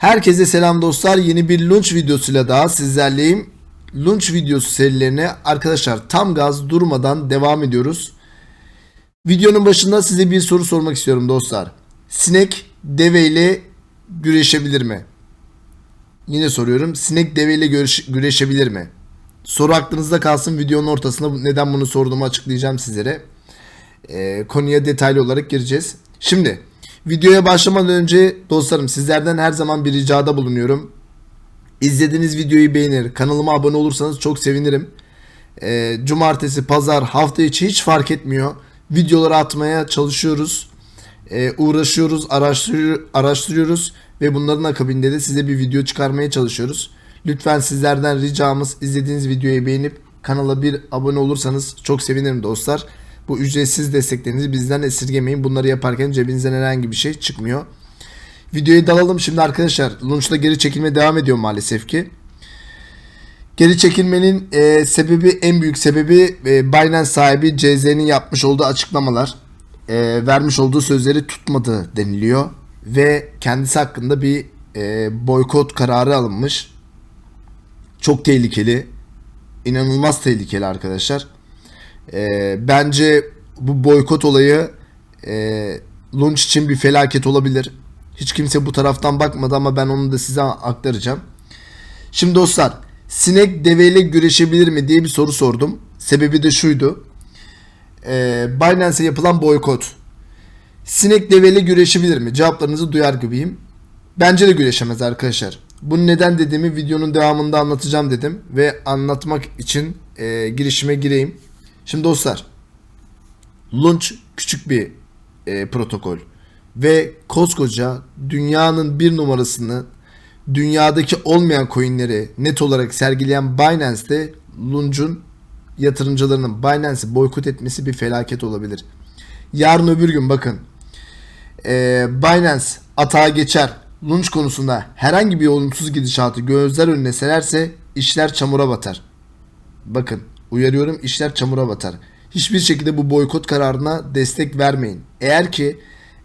Herkese selam dostlar. Yeni bir launch videosuyla daha sizlerleyim. Launch videosu serilerine arkadaşlar tam gaz durmadan devam ediyoruz. Videonun başında size bir soru sormak istiyorum dostlar. Sinek deve ile güreşebilir mi? Yine soruyorum. Sinek deve ile güreş- güreşebilir mi? Soru aklınızda kalsın. Videonun ortasında neden bunu sorduğumu açıklayacağım sizlere. Ee, konuya detaylı olarak gireceğiz. Şimdi videoya başlamadan önce dostlarım sizlerden her zaman bir ricada bulunuyorum. İzlediğiniz videoyu beğenir, kanalıma abone olursanız çok sevinirim. Ee, cumartesi, pazar, hafta içi hiç fark etmiyor. Videoları atmaya çalışıyoruz. Ee, uğraşıyoruz, araştırıyor, araştırıyoruz ve bunların akabinde de size bir video çıkarmaya çalışıyoruz. Lütfen sizlerden ricamız izlediğiniz videoyu beğenip kanala bir abone olursanız çok sevinirim dostlar. Bu ücretsiz desteklerinizi bizden esirgemeyin. Bunları yaparken cebinizden herhangi bir şey çıkmıyor. Videoya dalalım şimdi arkadaşlar. Launch'ta geri çekilme devam ediyor maalesef ki. Geri çekilmenin e, sebebi en büyük sebebi e, Binance sahibi CZ'nin yapmış olduğu açıklamalar. E, vermiş olduğu sözleri tutmadı deniliyor. Ve kendisi hakkında bir e, boykot kararı alınmış. Çok tehlikeli. İnanılmaz tehlikeli arkadaşlar. E, bence bu boykot olayı e, launch için bir felaket olabilir. Hiç kimse bu taraftan bakmadı ama ben onu da size aktaracağım. Şimdi dostlar sinek deveyle güreşebilir mi diye bir soru sordum. Sebebi de şuydu. Ee, Binance'e yapılan boykot. Sinek deveyle güreşebilir mi? Cevaplarınızı duyar gibiyim. Bence de güreşemez arkadaşlar. Bunu neden dediğimi videonun devamında anlatacağım dedim. Ve anlatmak için e, girişime gireyim. Şimdi dostlar. Launch küçük bir e, protokol. Ve koskoca dünyanın bir numarasını dünyadaki olmayan coinleri net olarak sergileyen Binance'de Launch'un yatırımcılarının Binance'i boykot etmesi bir felaket olabilir. Yarın öbür gün bakın e, Binance atağa geçer Launch konusunda herhangi bir olumsuz gidişatı gözler önüne sererse işler çamura batar. Bakın uyarıyorum işler çamura batar. Hiçbir şekilde bu boykot kararına destek vermeyin. Eğer ki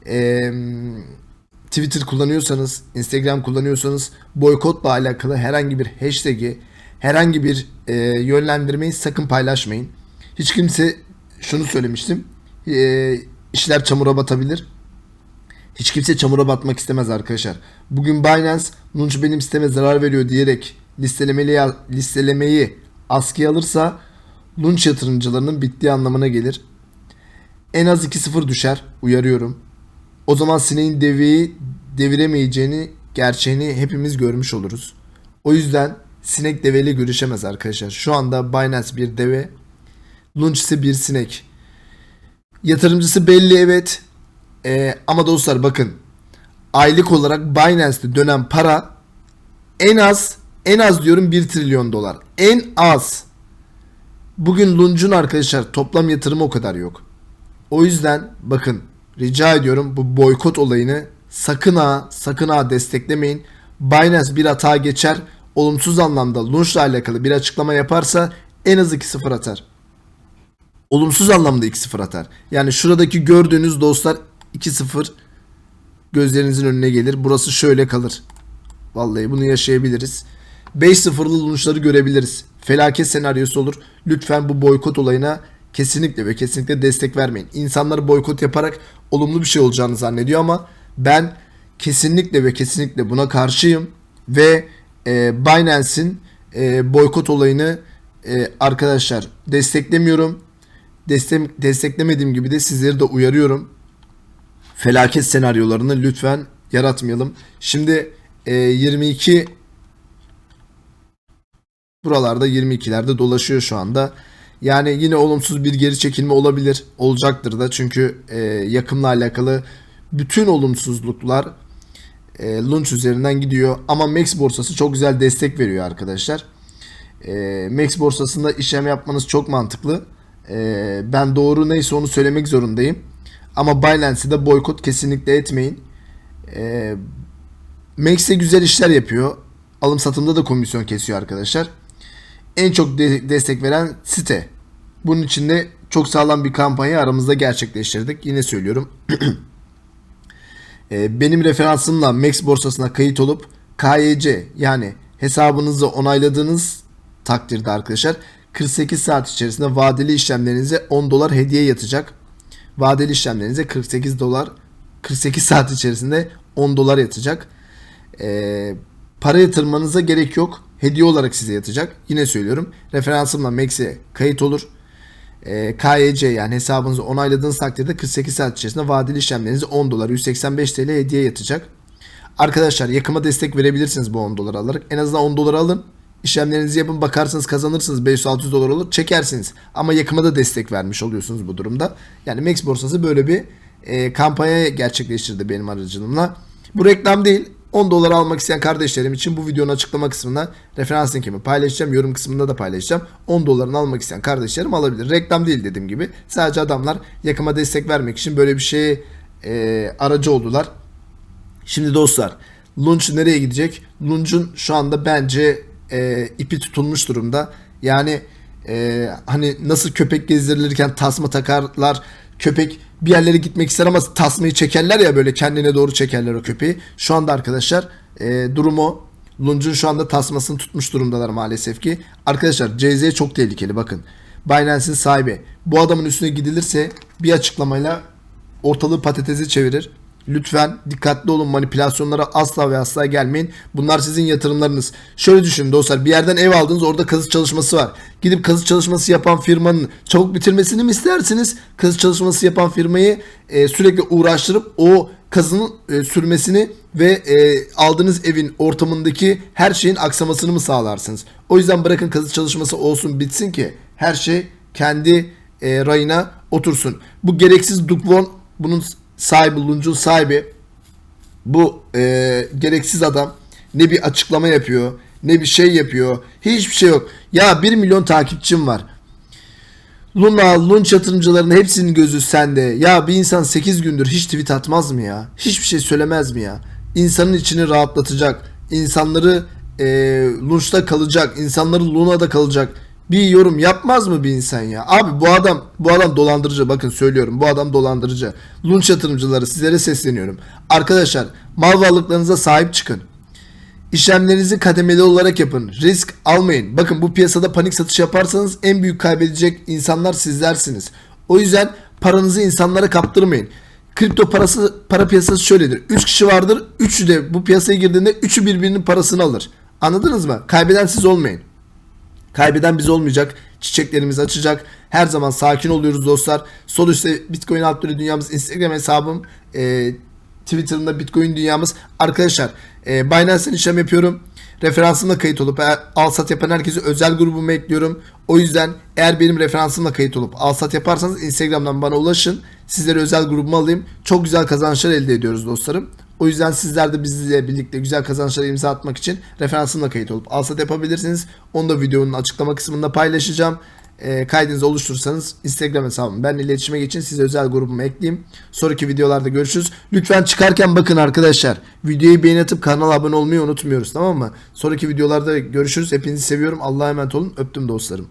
eee, Twitter kullanıyorsanız, Instagram kullanıyorsanız boykotla alakalı herhangi bir hashtag'i, herhangi bir eee, yönlendirmeyi sakın paylaşmayın. Hiç kimse şunu söylemiştim. eee, işler çamura batabilir. Hiç kimse çamura batmak istemez arkadaşlar. Bugün Binance Launch benim siteme zarar veriyor diyerek listelemeli listelemeyi askıya alırsa Launch yatırımcılarının bittiği anlamına gelir. En az 2-0 düşer. Uyarıyorum. O zaman sineğin deveyi deviremeyeceğini gerçeğini hepimiz görmüş oluruz. O yüzden sinek deveyle görüşemez arkadaşlar. Şu anda Binance bir deve. Launch ise bir sinek. Yatırımcısı belli evet. Ee, ama dostlar bakın. Aylık olarak Binance'de dönen para en az en az diyorum 1 trilyon dolar. En az. Bugün Lunch'un arkadaşlar toplam yatırımı o kadar yok. O yüzden bakın rica ediyorum bu boykot olayını sakın ha sakın ha desteklemeyin. Binance bir hata geçer. Olumsuz anlamda Lunch'la alakalı bir açıklama yaparsa en az 2-0 atar. Olumsuz anlamda 2-0 atar. Yani şuradaki gördüğünüz dostlar 2-0 gözlerinizin önüne gelir. Burası şöyle kalır. Vallahi bunu yaşayabiliriz. 5-0'lı lunchları görebiliriz. Felaket senaryosu olur. Lütfen bu boykot olayına kesinlikle ve kesinlikle destek vermeyin. İnsanlar boykot yaparak olumlu bir şey olacağını zannediyor ama ben kesinlikle ve kesinlikle buna karşıyım ve e, Binance'in e, boykot olayını e, arkadaşlar desteklemiyorum. Destek, desteklemediğim gibi de sizleri de uyarıyorum. Felaket senaryolarını lütfen yaratmayalım. Şimdi e, 22 buralarda 22'lerde dolaşıyor şu anda. Yani yine olumsuz bir geri çekilme olabilir. Olacaktır da çünkü e, yakımla alakalı bütün olumsuzluklar e, launch üzerinden gidiyor. Ama Max borsası çok güzel destek veriyor arkadaşlar. E, Max borsasında işlem yapmanız çok mantıklı. E, ben doğru neyse onu söylemek zorundayım. Ama Binance'i de boykot kesinlikle etmeyin. E, Max de güzel işler yapıyor. Alım satımda da komisyon kesiyor arkadaşlar. En çok de- destek veren site. Bunun için de çok sağlam bir kampanya aramızda gerçekleştirdik. Yine söylüyorum. E, benim referansımla Max borsasına kayıt olup KYC yani hesabınızı onayladığınız takdirde arkadaşlar 48 saat içerisinde vadeli işlemlerinize 10 dolar hediye yatacak. Vadeli işlemlerinize 48 dolar 48 saat içerisinde 10 dolar yatacak. Ee, para yatırmanıza gerek yok. Hediye olarak size yatacak. Yine söylüyorum. Referansımla Max'e kayıt olur. Ee, KYC yani hesabınızı onayladığınız takdirde 48 saat içerisinde vadeli işlemlerinize 10 dolar 185 TL hediye yatacak. Arkadaşlar yakıma destek verebilirsiniz bu 10 dolar alarak. En azından 10 dolar alın. İşlemlerinizi yapın bakarsınız kazanırsınız 500-600 dolar olur çekersiniz. Ama yakıma da destek vermiş oluyorsunuz bu durumda. Yani Max borsası böyle bir e, kampanya gerçekleştirdi benim aracılığımla. Bu reklam değil. 10 dolar almak isteyen kardeşlerim için bu videonun açıklama kısmına referans linkimi paylaşacağım. Yorum kısmında da paylaşacağım. 10 dolarını almak isteyen kardeşlerim alabilir. Reklam değil dediğim gibi. Sadece adamlar yakıma destek vermek için böyle bir şeye e, aracı oldular. Şimdi dostlar Lunch nereye gidecek? Lunch'un şu anda bence e, ipi tutulmuş durumda. Yani e, hani nasıl köpek gezdirilirken tasma takarlar. Köpek bir yerlere gitmek ister ama tasmayı çekerler ya böyle kendine doğru çekerler o köpeği. Şu anda arkadaşlar e, durum o. Lunch'un şu anda tasmasını tutmuş durumdalar maalesef ki. Arkadaşlar CZ çok tehlikeli bakın. Binance'in sahibi. Bu adamın üstüne gidilirse bir açıklamayla ortalığı patatese çevirir. Lütfen dikkatli olun manipülasyonlara asla ve asla gelmeyin. Bunlar sizin yatırımlarınız. Şöyle düşünün dostlar bir yerden ev aldınız orada kazı çalışması var. Gidip kazı çalışması yapan firmanın çabuk bitirmesini mi istersiniz? Kazı çalışması yapan firmayı e, sürekli uğraştırıp o kazının e, sürmesini ve e, aldığınız evin ortamındaki her şeyin aksamasını mı sağlarsınız? O yüzden bırakın kazı çalışması olsun bitsin ki her şey kendi e, rayına otursun. Bu gereksiz Dukvon bunun sahibi, Lunch'un sahibi bu e, gereksiz adam ne bir açıklama yapıyor ne bir şey yapıyor. Hiçbir şey yok. Ya 1 milyon takipçim var. Luna, Lunch yatırımcılarının hepsinin gözü sende. Ya bir insan 8 gündür hiç tweet atmaz mı ya? Hiçbir şey söylemez mi ya? İnsanın içini rahatlatacak. insanları e, Lunch'ta kalacak. insanları Luna'da kalacak. Bir yorum yapmaz mı bir insan ya? Abi bu adam bu adam dolandırıcı bakın söylüyorum. Bu adam dolandırıcı. Lunch yatırımcıları sizlere sesleniyorum. Arkadaşlar mal varlıklarınıza sahip çıkın. İşlemlerinizi kademeli olarak yapın. Risk almayın. Bakın bu piyasada panik satış yaparsanız en büyük kaybedecek insanlar sizlersiniz. O yüzden paranızı insanlara kaptırmayın. Kripto parası para piyasası şöyledir. 3 kişi vardır. Üçü de bu piyasaya girdiğinde üçü birbirinin parasını alır. Anladınız mı? Kaybeden siz olmayın. Kaybeden biz olmayacak. Çiçeklerimiz açacak. Her zaman sakin oluyoruz dostlar. Sol üstte Bitcoin Altları Dünyamız Instagram hesabım. E, Twitter'ında Bitcoin Dünyamız. Arkadaşlar e, Binance'den işlem yapıyorum. Referansımla kayıt olup eğer al sat yapan herkesi özel grubuma ekliyorum. O yüzden eğer benim referansımla kayıt olup al sat yaparsanız Instagram'dan bana ulaşın. Sizleri özel grubuma alayım. Çok güzel kazançlar elde ediyoruz dostlarım. O yüzden sizler de bizle birlikte güzel kazançlara imza atmak için referansımla kayıt olup al sat yapabilirsiniz. Onu da videonun açıklama kısmında paylaşacağım. E, kaydınızı oluşturursanız Instagram hesabım ben iletişime geçin size özel grubuma ekleyeyim. Sonraki videolarda görüşürüz. Lütfen çıkarken bakın arkadaşlar. Videoyu beğeni atıp kanala abone olmayı unutmuyoruz tamam mı? Sonraki videolarda görüşürüz. Hepinizi seviyorum. Allah'a emanet olun. Öptüm dostlarım.